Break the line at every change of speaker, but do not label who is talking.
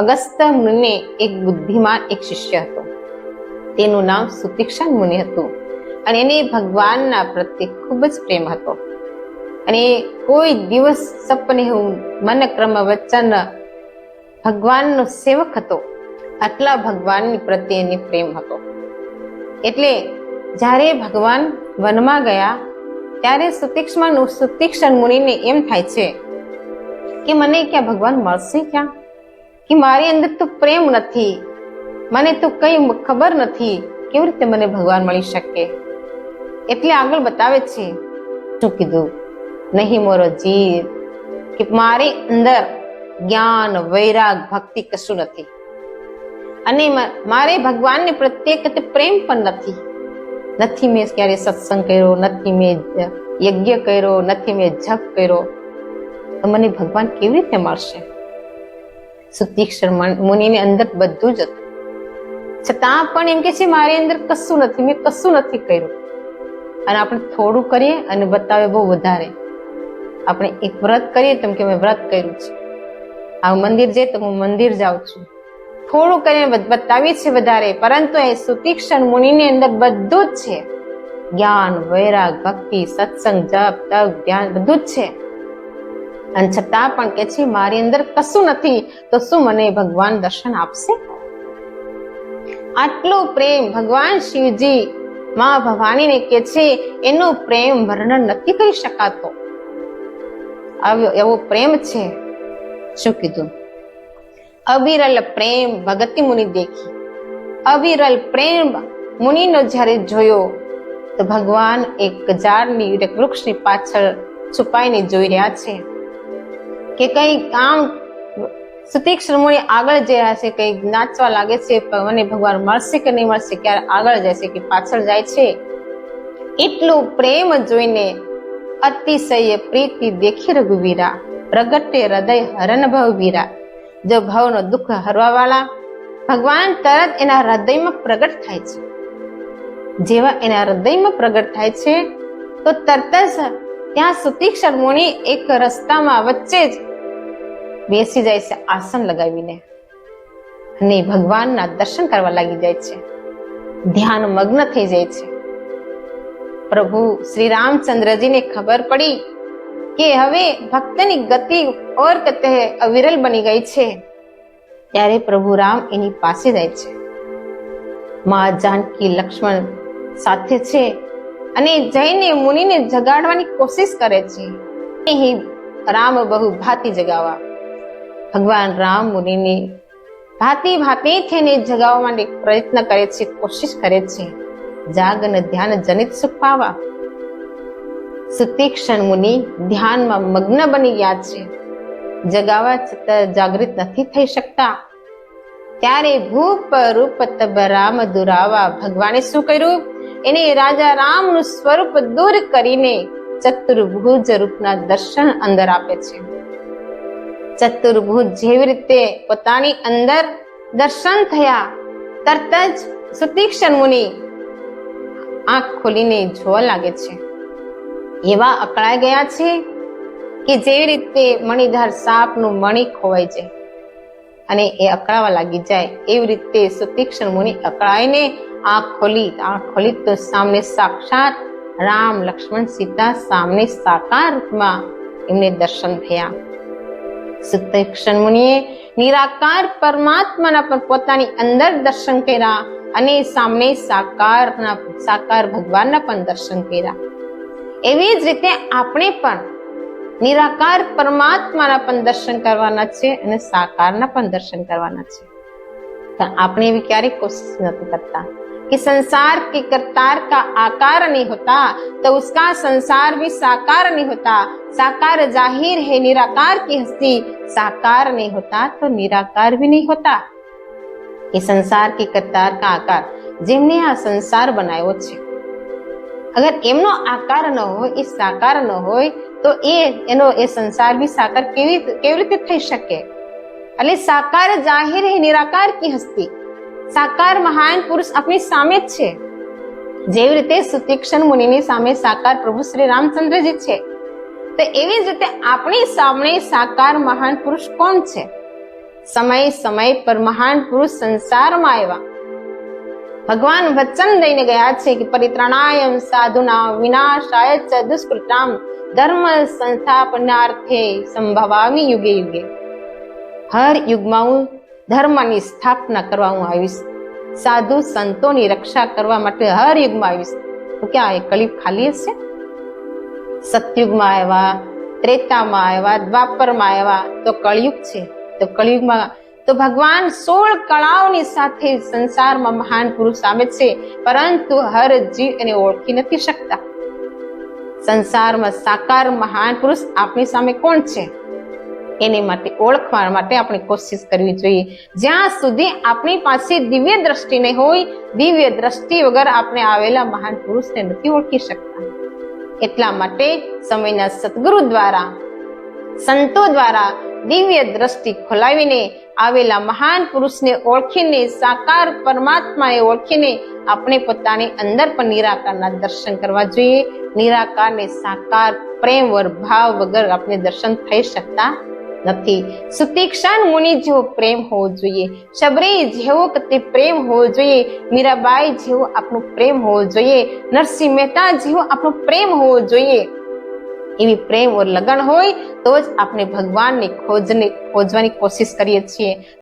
અગસ્ત્ય મુનિને એક બુદ્ધિમાન એક શિષ્ય હતો. તેનું નામ સુતિક્ષણ મુનિ હતું અને એને ભગવાનના પ્રત્યે ખૂબ જ પ્રેમ હતો. અને કોઈ દિવસ સપને હું મન ક્રમ વચન ભગવાનનો સેવક હતો, આટલા ભગવાનની પ્રત્યે એને પ્રેમ હતો. એટલે જ્યારે ભગવાન વનમાં ગયા, ત્યારે સુતીક્ષ્મ સુતીક્ષણ મુનિને એમ થાય છે કે મને ક્યાં ભગવાન મળશે ક્યાં? કે મારી અંદર તો પ્રેમ નથી. મને તો કઈ ખબર નથી કેવી રીતે મને ભગવાન મળી શકે. એટલે આગળ બતાવે છે. શું કીધું? નહીં મોરો જીવ કે મારી અંદર જ્ઞાન, વૈરાગ, ભક્તિ કશું નથી. અને મારે ભગવાનને પ્રત્યે પ્રેમ પણ નથી. નથી મેં ક્યારે સત્સંગ કર્યો, નથી મેં યજ્ઞ કર્યો, નથી મેં જપ કર્યો. તો મને ભગવાન કેવી રીતે મળશે? સુતીક્ષણ મન- મુનિની અંદર બધું જ હતું. છતાં પણ એમ કે છે, મારી અંદર કશું નથી, મેં કશું નથી કર્યું. અને આપણે થોડું કરીએ અને બતાવે બહુ વધારે. આપણે એક વ્રત કરીએ તો કે, મેં વ્રત કર્યું છે. આ મંદિર જઈએ તો હું મંદિર જાઉં છું. થોડું કરીને બત- બતાવીએ છે વધારે, પરંતુ એ સુતીક્ષણ મુનિની અંદર બધું જ છે. જ્ઞાન, વૈરાગ, ભક્તિ, સત્સંગ, જપ, તપ, ધ્યાન, બધું જ છે. અને છતાં પણ કે છે, મારી અંદર કશું નથી, તો શું મને ભગવાન દર્શન આપશે? આટલો પ્રેમ ભગવાન શિવજી માં ભવાનીને કે છે, એનો પ્રેમ વર્ણન નથી કરી શકાતો. આવ્યો એવો પ્રેમ છે. શું કીધું? અવિરલ પ્રેમ ભગતી મુનિ દેખી. અવિરલ પ્રેમ મુનિનો જ્યારે જોયો, તો ભગવાન એક ઝાડની વૃક્ષની પાછળ છુપાઈને જોઈ રહ્યા છે. કે કઈ આમ સુતીક્ષણ મુનિ આગળ જે છે કઈ નાચવા લાગે છે મને ભગવાન મળશે કે નહીં મળશે, ક્યારે આગળ છે કે પાછળ જાય છે? એટલું પ્રેમ જોઈને અતિશય પ્રીતિ દેખી રઘુવીરા, પ્રગટે હૃદય હરન ભવવીરા. જો ભવનો દુઃખ હરવા વાળા ભગવાન તરત એના હૃદયમાં પ્રગટ થાય છે. જેવા એના હૃદયમાં પ્રગટ થાય છે, તો તરત જ ત્યાં સુતીક્ષણ મુનિ એક રસ્તામાં વચ્ચે જ બેસી જાય છે, આસન લગાવીને. અને ભગવાનના દર્શન કરવા લાગી જાય છે. ધ્યાન મગ્ન થઈ જાય છે. પ્રભુ શ્રી રામચંદ્રજીને ખબર પડી કે હવે ભક્તની ગતિ ઓર કતે અવિરલ બની ગઈ છે. ત્યારે પ્રભુ રામ એની પાસે જાય છે. મા જાનકી લક્ષ્મણ સાથે છે અને જઈને મુનિને જગાડવાની કોશિશ કરે છે. રામ બહુ ભાતી જગાવા. ભગવાન રામ મુનિને ભાતી ભાતી થઈને જગાવવા માટે પ્રયત્ન કરે છે, કોશિશ કરે છે. જાગ અને ધ્યાન જનિત સુખ પાવા સુતીક્ષણ મુનિ ધ્યાનમાં મગ્ન બની ગયા છે. જગાવા છતાં જાગૃત નથી થઈ શકતા. ત્યારે ભૂપ રૂપ તબ રામ દુરાવા. ભગવાને શું કર્યું? એને રાજા રામનું સ્વરૂપ દૂર કરીને ચતુર્ભુજ રૂપના દર્શન અંદર આપે છે. ચતુર્ભુજ જેવી રીતે પોતાની અંદર દર્શન થયા, તરત જ સુતીક્ષણ મુનિ આંખ ખોલીને જોવા લાગે છે. એવા અકળાઈ ગયા છે કે જેવી રીતે મણિધાર સાપનું મણિ ખોવાય છે અને એ અકળાવા લાગી જાય, એવી રીતે સુતીક્ષણ મુનિ અકળાઈને આંખ ખોલી આંખ ખોલી તો સામે સાક્ષાત રામ લક્ષ્મણ સીતા સામે સાકાર રૂપમાં એમને દર્શન થયા. સુતીક્ષણ મુનિએ નિરાકાર પરમાત્માના પણ પોતાની અંદર દર્શન કર્યા અને સામે સાકારના, સાકાર ભગવાનના પણ દર્શન કર્યા. એવી જ રીતે આપણે પણ નિરાકાર પરમાત્માના પણ દર્શન કરવાના છે અને સાકારના પણ દર્શન કરવાના છે. પણ આપણે એવી ક્યારેય કોશિશ નથી કરતા. कि संसार के करतार का आकार नहीं होता तो उसका संसार भी साकार नहीं होता साकार जाहिर है निराकार की हस्ती साकार नहीं होता तो निराकार भी नहीं होता ये संसार के करतार का आकार જેમને આ સંસાર બનાવ્યો છે અગર એમનો આકાર ન હોય એ સાકાર ન હોય તો એ એનો એ સંસાર બી સાકાર કેવી કેવી રીતે થઈ શકે એટલે સાકાર જાહેર હે નિરાકાર કી હસ્તી સાકાર મહાન પુરુષ આપણી સામે જ છે. જેવી રીતે સુતીક્ષણ મુનિની સામે સાકાર પ્રભુ શ્રી રામચંદ્રજી છે, તો એવી જ રીતે આપણી સામે સાકાર મહાન પુરુષ કોણ છે? સમય સમય પર મહાન પુરુષ સંસારમાં આવ્યા. ભગવાન વચન દઈને ગયા છે કે પરિત્રાણાયમ સાધુના વિનાશાય ચ દુષ્કૃતામ ધર્મ સંસ્થાપનાર્થે સંભવામી યુગે યુગે. હર યુગમાં હું ધર્મની સ્થાપના કરવા હું આવીશ. સાધુ સંતોની રક્ષા કરવા માટે હર યુગમાં આવીશ. તો ક્યાં એ કલિયુગ ખાલી હશે? સતયુગમાં આવ્યા, ત્રેતામાં આવ્યા, દ્વાપરમાં આવ્યા, તો કળિયુગ છે. તો કળિયુગમાં તો ભગવાન સોળ કળાઓની સાથે સંસારમાં મહાન પુરુષ આવે છે. પરંતુ હર જીવ એને ઓળખી નથી શકતા. સંસારમાં સાકાર મહાન પુરુષ આપણી સામે કોણ છે? એને માટે ઓળખવા માટે આપણે કોશિશ કરવી જોઈએ. જ્યાં સુધી આપણી પાસે દિવ્ય દ્રષ્ટિ નહીં હોય, દિવ્ય દ્રષ્ટિ વગર આપણે આવેલા મહાન પુરુષને નથી ઓળખી શકતા. એટલા માટે સમયના સદગુરુ દ્વારા, સંતો દ્વારા દિવ્ય દ્રષ્ટિ ખોલાવીને આવેલા મહાન પુરુષને ઓળખીને, સાકાર પરમાત્માએ ઓળખીને આપણે પોતાની અંદર પણ નિરાકારના દર્શન કરવા જોઈએ. નિરાકારને સાકાર, પ્રેમ, વર, ભાવ વગર આપણે દર્શન થઈ શકતા નથી. સુતીક્ષણ મુનિ જેવો પ્રેમ હોવો જોઈએ. શબરી જેવો તે પ્રેમ હોવો જોઈએ. મીરાબાઈ જેવો આપણો પ્રેમ હોવો જોઈએ. નરસિંહ મહેતા જેવો આપણો પ્રેમ હોવો જોઈએ. એવી પ્રેમ ઓર લગન હોય તો જ આપણે ભગવાનની ખોજને, ખોજવાની કોશિશ કરીએ છીએ.